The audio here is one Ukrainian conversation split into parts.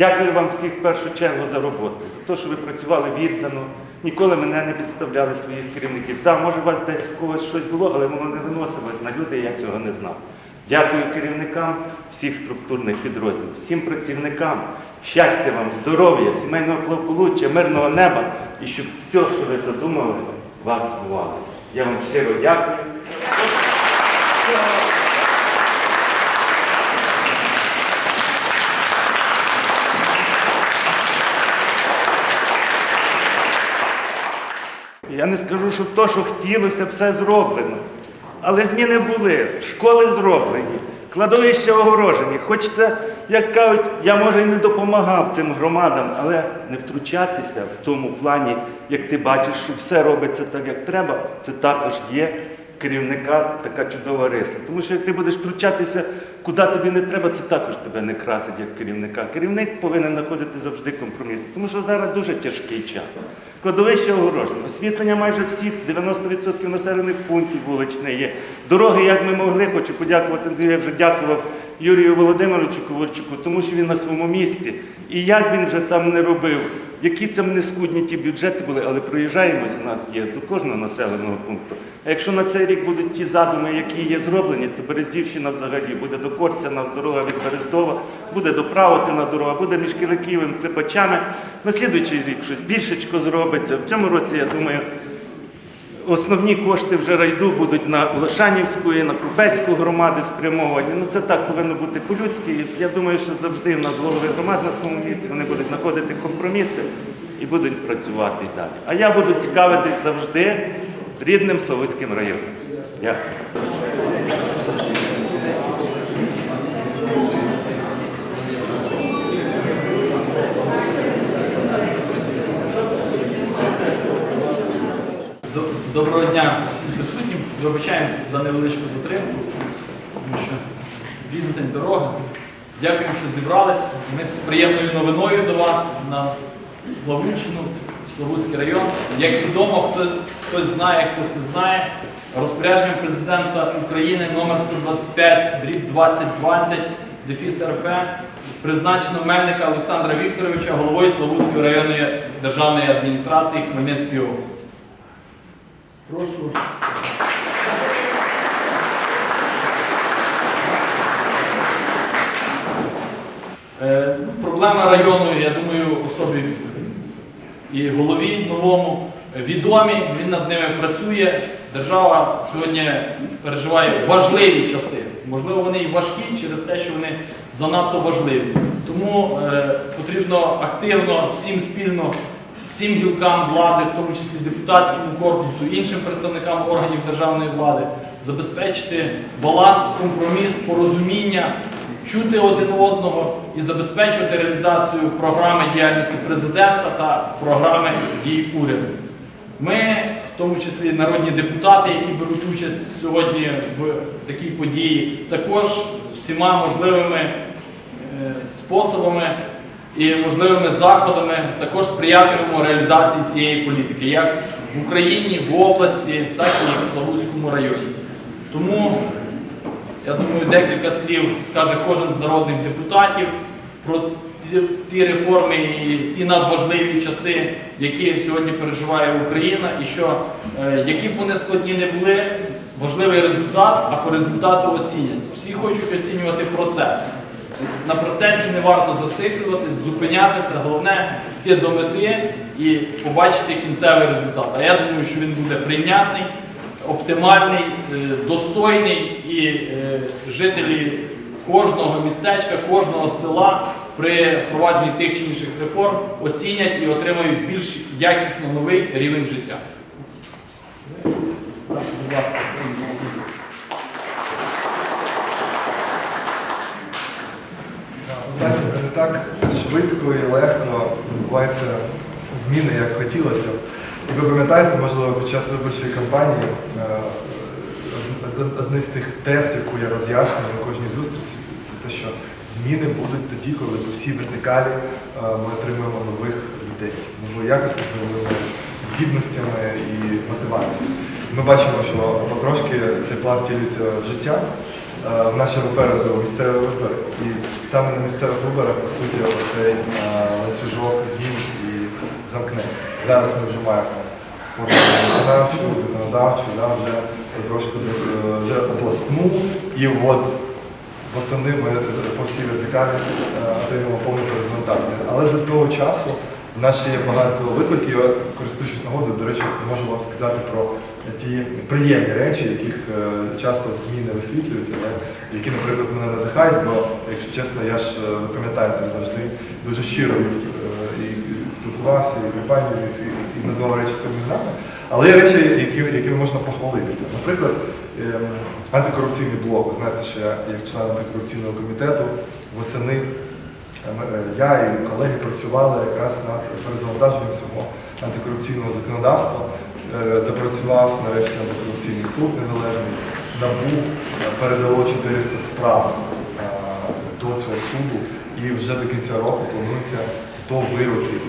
Дякую вам всіх в першу чергу за роботу, за те, що ви працювали віддано, ніколи мене не підставляли своїх керівників. Так, може, у вас десь в когось щось було, але воно не виносилось на люди, я цього не знав. Дякую керівникам всіх структурних підрозділів, всім працівникам, щастя вам, здоров'я, сімейного благополуччя, мирного неба і щоб все, що ви задумали, у вас збувалося. Я вам щиро дякую. Я не скажу, що то, що хотілося, все зроблено. Але зміни були, школи зроблені, кладовища огорожені. Хоч це, як кажуть, я може і не допомагав цим громадам, але не втручатися в тому плані, як ти бачиш, що все робиться так, як треба, це також є керівника така чудова риса. Тому що як ти будеш втручатися, куди тобі не треба, це також тебе не красить як керівника. Керівник повинен знаходити завжди компроміси, тому що зараз дуже тяжкий час. Кладовище огорожено, освітлення майже всіх 90% населених пунктів вуличне є. Дороги, як ми могли, хочу подякувати, я вже дякував Юрію Володимировичу Ковальчуку, тому що він на своєму місці. І як він вже там не робив, які там не скудні ті бюджети були, але проїжджаємось у нас є до кожного населеного пункту. А якщо на цей рік будуть ті задуми, які є зроблені, то Березівщина взагалі буде до Корця, нас дорога від Берездова, буде до Правотина дорога, буде між Киликівим, Клепачами. На слідуючий рік щось більшечко зробиться. В цьому році, я думаю, Основні кошти вже райду будуть на Олешанівську на Крупецьку громади спрямовані. Ну це так повинно бути по-людськи. Я думаю, що завжди в нас голови громад на своєму місці вони будуть знаходити компроміси і будуть працювати далі. А я буду цікавитись завжди рідним Славутським районом. Дякую. Доброго дня всім присутнім. Вибачаємось за невеличку затримку, тому що відстань дорога. Дякуємо, що зібрались. Ми з приємною новиною до вас на Славутщину, в Славутський район. Як відомо, хто, хтось знає, хтось не знає. Розпорядженням президента України номер 125 дріб 2020 дефіс РП призначено Мельника Олександра Вікторовича головою Славутської районної державної адміністрації Хмельницької області. Прошу. Е, ну, Проблема району, я думаю, особі і голові новому відомі, він над ними працює. Держава сьогодні переживає важливі часи. Можливо, вони і важкі через те, що вони занадто важливі. Тому е, потрібно активно всім спільно, всім гілкам влади, в тому числі депутатському корпусу, іншим представникам органів державної влади, забезпечити баланс, компроміс, порозуміння, чути один одного і забезпечувати реалізацію програми діяльності президента та програми дій уряду. Ми, в тому числі народні депутати, які беруть участь сьогодні в такій події, також всіма можливими е, способами і можливими заходами також сприятимемо реалізації цієї політики, як в Україні, в області, так і в Славутському районі. Тому я думаю, декілька слів скаже кожен з народних депутатів про ті, реформи і ті надважливі часи, які сьогодні переживає Україна, і що е, які б вони складні не були, важливий результат, а по результату оцінять. Всі хочуть оцінювати процес. На процесі не варто зациклюватись, зупинятися, головне йти до мети і побачити кінцевий результат. А я думаю, що він буде прийнятний оптимальний, е, достойний і е, жителі кожного містечка, кожного села при впровадженні тих чи інших реформ оцінять і отримають більш якісно новий рівень життя. Будь ласка. Бачите, не так швидко і легко відбувається зміни, як хотілося. І ви пам'ятаєте, можливо, під час виборчої кампанії е, одне з тих тез, яку я роз'яснюю на кожній зустрічі, це те, що зміни будуть тоді, коли по всій вертикалі е, ми отримуємо нових людей, нової якості з новими здібностями і мотивацією. Ми бачимо, що потрошки цей план втілюється в життя. Е, В нашому попереду місцеві вибори. І саме на місцевих виборах, по суті, цей ланцюжок змін і замкнеться. Зараз ми вже маємо виконавчу, законодавчу, да, вже потрошку е, вже обласну. І от восени ми по всій вертикалі е, отримаємо повне перезавантаження. Але до того часу в нас ще є багато викликів. Користуючись нагодою, до речі, можу вам сказати про ті приємні речі, яких е, часто в ЗМІ не висвітлюють, але які, наприклад, мене надихають, бо, якщо чесно, я ж, е, пам'ятаєте, завжди дуже щиро е, і спілкувався, і компанію, і, називав речі своїми іменами. Але є речі, якими можна похвалитися. Наприклад, ем, антикорупційний блок. Ви знаєте, що я як член антикорупційного комітету восени е, ми- е, я і колеги працювали якраз над перезавантаженням всього антикорупційного законодавства. Е, Запрацював нарешті антикорупційний суд незалежний. НАБУ е, передало 400 справ е, до цього суду, і вже до кінця року планується 100 вироків.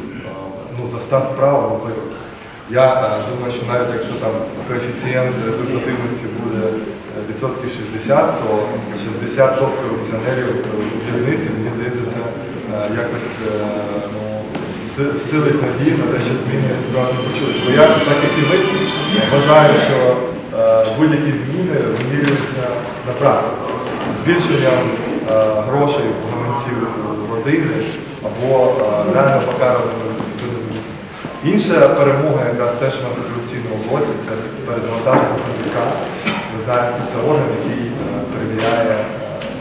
Ну, за 100 справ вироків. Я думаю, що навіть якщо там коефіцієнт результативності буде відсотків 60, то 60 топ-корупціонерів е, з різниці, мені здається, це якось ну, всилить надію на те, що зміни справді почують. Бо я, так як і ви, вважаю, що е, будь-які зміни вимірюються на практиці. Збільшенням е, грошей в гаманців родини або е, реально покараними людьми. Інша перемога якраз теж в антикорупційному блоці це перезавантаження ПЗК. Ви знаєте, це орган, який перевіряє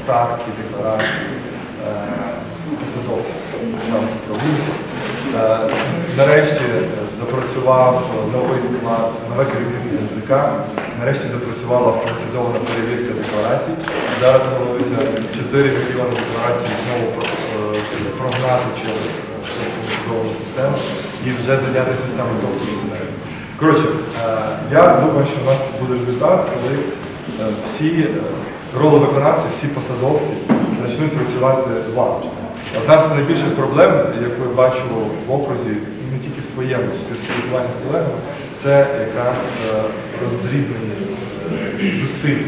статки, декларації посадовців державних управлінців. Е, Нарешті е, запрацював новий склад, нове керівництво НЗК. Нарешті запрацювала автоматизована перевірка декларацій. Зараз планується 4 мільйони декларацій знову е, прогнати через е, автоматизовану систему і вже зайнятися саме топ-функціонером. Коротше, е, я думаю, що у нас буде результат, коли е, всі е, ролевиконавці, всі посадовці почнуть працювати злагоджено. Одна з найбільших проблем, яку я бачу в окрузі, і не тільки в своєму спілкуванні з колегами, це якраз е, розрізненість е, зусиль,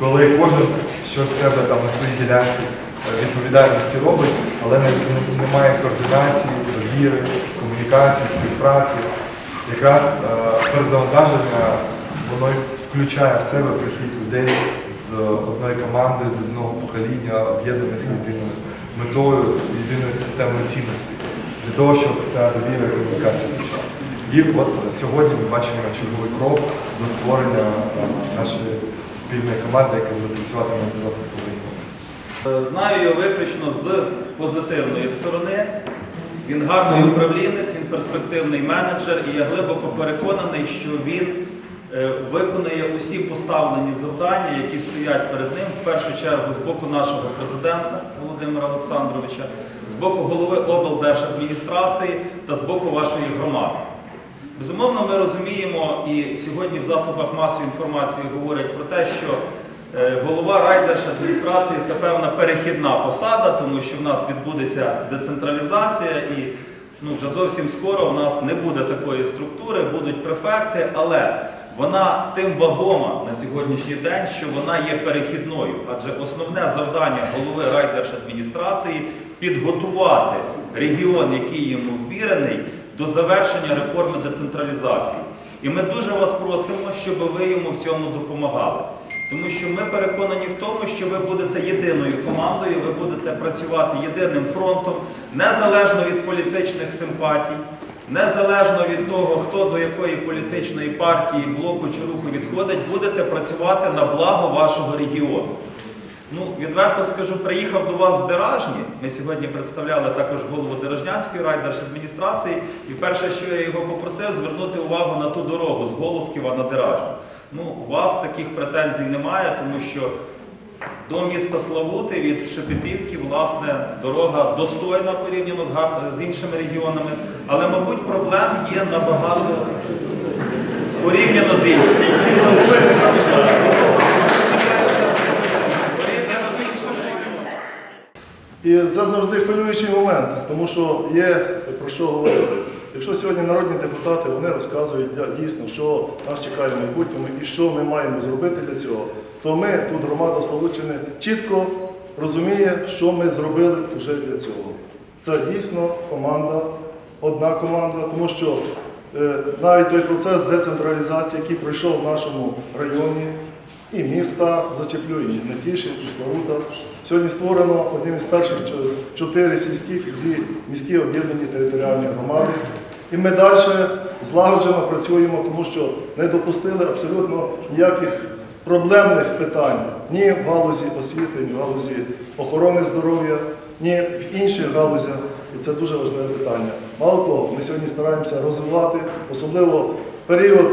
коли кожен щось себе там на своїй ділянці е, відповідальності робить, але не- не- немає координації, довіри, комунікації, співпраці. Якраз перезавантаження воно включає в себе прихід людей з одної команди, з одного покоління, об'єднаних єдиною метою, єдиною системою цінностей, для того, щоб ця довіра і комунікація почалася. І от сьогодні ми бачимо черговий крок до створення е, нашої спільної команди, яка буде працювати над розвитком регіону. Е, Знаю його виключно з позитивної сторони. Він гарний управлінець, він перспективний менеджер, і я глибоко переконаний, що він виконує усі поставлені завдання, які стоять перед ним, в першу чергу з боку нашого президента Володимира Олександровича, з боку голови облдержадміністрації та з боку вашої громади. Безумовно, ми розуміємо, і сьогодні в засобах масової інформації говорять про те, що е, голова райдержадміністрації це певна перехідна посада, тому що в нас відбудеться децентралізація і ну, вже зовсім скоро у нас не буде такої структури, будуть префекти, але вона тим вагома на сьогоднішній день, що вона є перехідною, адже основне завдання голови райдержадміністрації підготувати регіон, який йому ввірений, до завершення реформи децентралізації. І ми дуже вас просимо, щоб ви йому в цьому допомагали. Тому що ми переконані в тому, що ви будете єдиною командою, ви будете працювати єдиним фронтом, незалежно від політичних симпатій, незалежно від того, хто до якої політичної партії, блоку чи руху відходить, будете працювати на благо вашого регіону. Ну, відверто скажу, приїхав до вас з Деражні. Ми сьогодні представляли також голову Деражнянської райдержадміністрації. І перше, що я його попросив, звернути увагу на ту дорогу з Голосківа на Деражню. Ну, у вас таких претензій немає, тому що До міста Славути від Шепетівки, власне, дорога достойна порівняно з, іншими регіонами, але, мабуть, проблем є набагато. Порівняно з іншими. І це завжди хвилюючий момент, тому що є про що говорити. Якщо сьогодні народні депутати вони розказують дійсно, що нас чекає в майбутньому і що ми маємо зробити для цього, то ми тут громада Славутчини чітко розуміє, що ми зробили вже для цього. Це дійсно команда, одна команда, тому що е, навіть той процес децентралізації, який пройшов в нашому районі, і міста зачеплю, і Нетішин, і Славута. Сьогодні створено одним із перших чотири сільських і дві міські об'єднані територіальні громади. І ми далі злагоджено працюємо, тому що не допустили абсолютно ніяких проблемних питань ні в галузі освіти, ні в галузі охорони здоров'я, ні в інших галузях. І це дуже важливе питання. Мало того, ми сьогодні стараємося розвивати, особливо період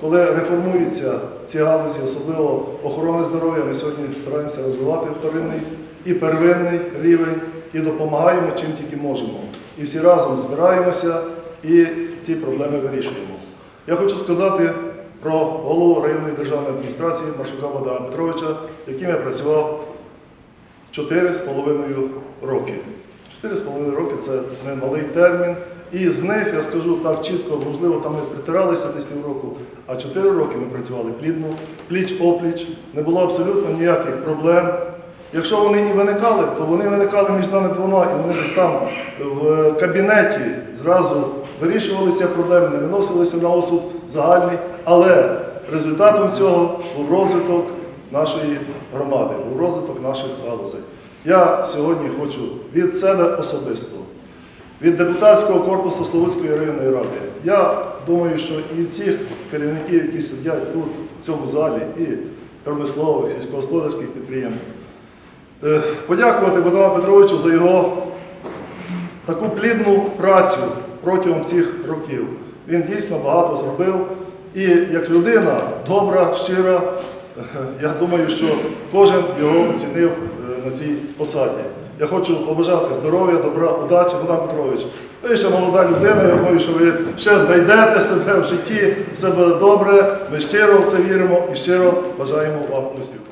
коли реформуються ці галузі, особливо охорони здоров'я, ми сьогодні стараємося розвивати вторинний і первинний рівень і допомагаємо чим тільки можемо. І всі разом збираємося і ці проблеми вирішуємо. Я хочу сказати про голову районної державної адміністрації Маршука Богдана Петровича, яким я працював 4,5 роки. 4,5 роки це не малий термін. І з них, я скажу так чітко, можливо, там ми притиралися десь півроку, а 4 роки ми працювали плідно, пліч-опліч, не було абсолютно ніяких проблем. Якщо вони і виникали, то вони виникали між нами двома, і вони десь там в кабінеті зразу вирішувалися проблеми, не виносилися на осуд загальний, але результатом цього був розвиток нашої громади, був розвиток наших галузей. Я сьогодні хочу від себе особисто, від депутатського корпусу Славутської районної ради. Я думаю, що і цих керівників, які сидять тут, в цьому залі, і промислових, сільськогосподарських підприємств, е, подякувати Богдану Петровичу за його таку плідну працю протягом цих років. Він дійсно багато зробив. І як людина добра, щира, я думаю, що кожен його оцінив е, на цій посаді. Я хочу побажати здоров'я, добра, удачі, Богдан Петрович. Ви ще молода людина, я думаю, що ви ще знайдете себе в житті, все буде добре. Ми щиро в це віримо і щиро бажаємо вам успіху.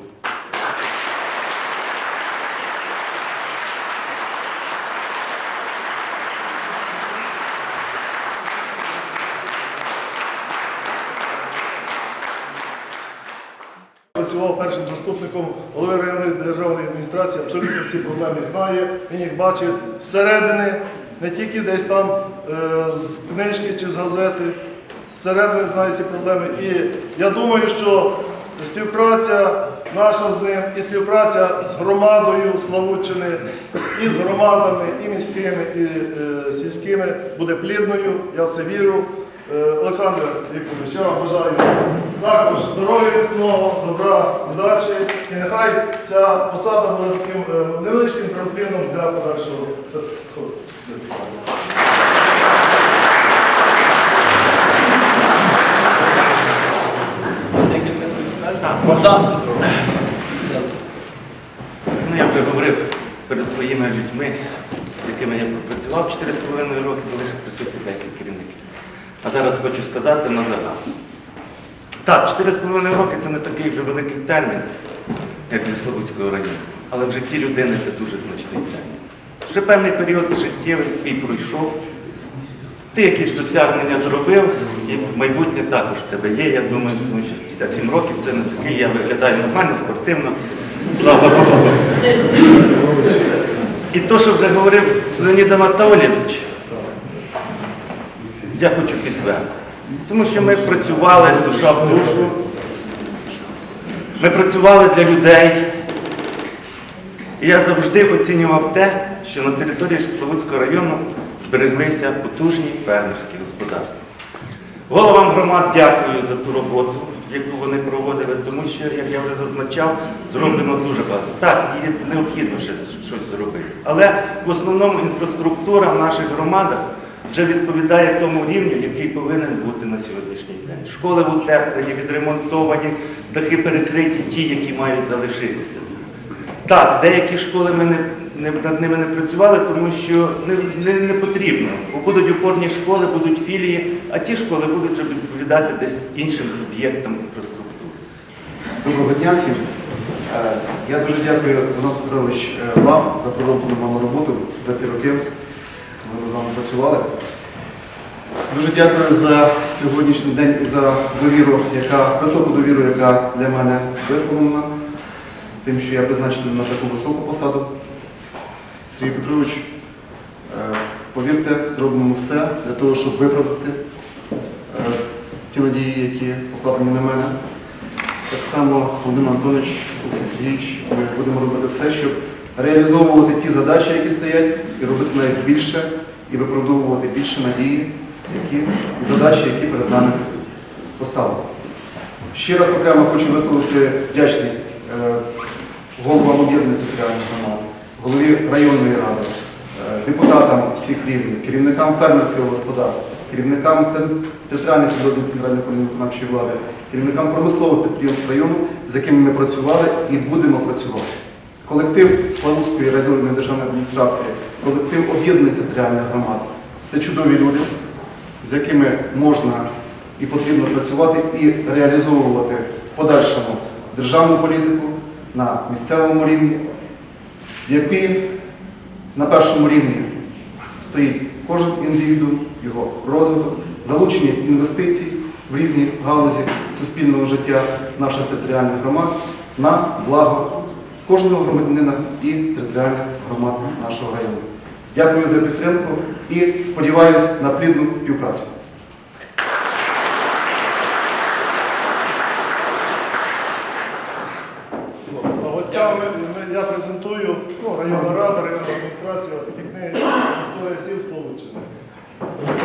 Працював першим заступником голови районної державної адміністрації, абсолютно всі проблеми знає. Він їх бачить зсередини, не тільки десь там е, з книжки чи з газети. Зсередини знає ці проблеми. І я думаю, що співпраця наша з ним і співпраця з громадою Славутчини, і з громадами, і міськими, і е, сільськими буде плідною. Я в це вірю. Е, Олександр Вікторович, я вам бажаю також здоров'я міцного, добра, удачі. І нехай ця посада буде таким е, невеличким трампліном для подальшого. ходу. Богдан. Ну, я вже говорив перед своїми людьми, з якими я пропрацював 4,5 роки, були ще присутні деякі керівники. А зараз хочу сказати на загал. Так, 4,5 роки це не такий вже великий термін, як для Славутського району. Але в житті людини це дуже значний термін. Вже певний період життєвий твій пройшов. Ти якісь досягнення зробив, і майбутнє також в тебе є. Я думаю, тому що 57 років це не такий, я виглядаю нормально, спортивно. Слава Богу. І то, що вже говорив Леонід Анатолійович, я хочу підтвердити. Тому що ми працювали душа в душу, ми працювали для людей. І я завжди оцінював те, що на території Славутського району збереглися потужні фермерські господарства. Головам громад дякую за ту роботу, яку вони проводили, тому що, як я вже зазначав, зроблено дуже багато. Так, є необхідно ще щось зробити. Але в основному інфраструктура в наших громадах вже відповідає тому рівню, який повинен бути на сьогоднішній день. Школи утеплені, відремонтовані, дахи перекриті ті, які мають залишитися. Так, деякі школи ми не, не- над ними не працювали, тому що не, не, не потрібно. Бо будуть опорні школи, будуть філії, а ті школи будуть вже відповідати десь іншим об'єктам інфраструктури. Доброго дня всім. Е, Я дуже дякую, Іван Петрович, е, вам за пророблену вами роботу за ці роки, коли ми з вами працювали. Дуже дякую за сьогоднішній день і за довіру, яка, високу довіру, яка для мене висловлена, тим, що я призначений на таку високу посаду. Сергій Петрович, е, повірте, зробимо все для того, щоб виправдати е, ті надії, які покладені на мене. Так само Володимир Антонович, Олексій Сергійович, ми будемо робити все, щоб реалізовувати ті задачі, які стоять, і робити навіть більше, і виправдовувати більше надії, які, і задачі, які перед нами поставлені. Ще раз окремо хочу висловити вдячність е, головам об'єднаних територіальних громад, голові районної ради, е, депутатам всіх рівнів, керівникам фермерського господарства, керівникам тер- територіальних підрозділів центральної виконавчої влади, керівникам промислових підприємств району, з якими ми працювали і будемо працювати. Колектив Славутської районної державної адміністрації, колектив об'єднаних територіальних громад це чудові люди, з якими можна і потрібно працювати і реалізовувати в подальшому державну політику на місцевому рівні, в якій на першому рівні стоїть кожен індивідуум, його розвиток, залучення інвестицій в різні галузі суспільного життя наших територіальних громад на благо кожного громадянина і територіальних громад нашого району. Дякую за підтримку і сподіваюся на плідну співпрацю. Я презентую ну, районна рада, районна адміністрація, такі книги історія сіл. Знайомтеся,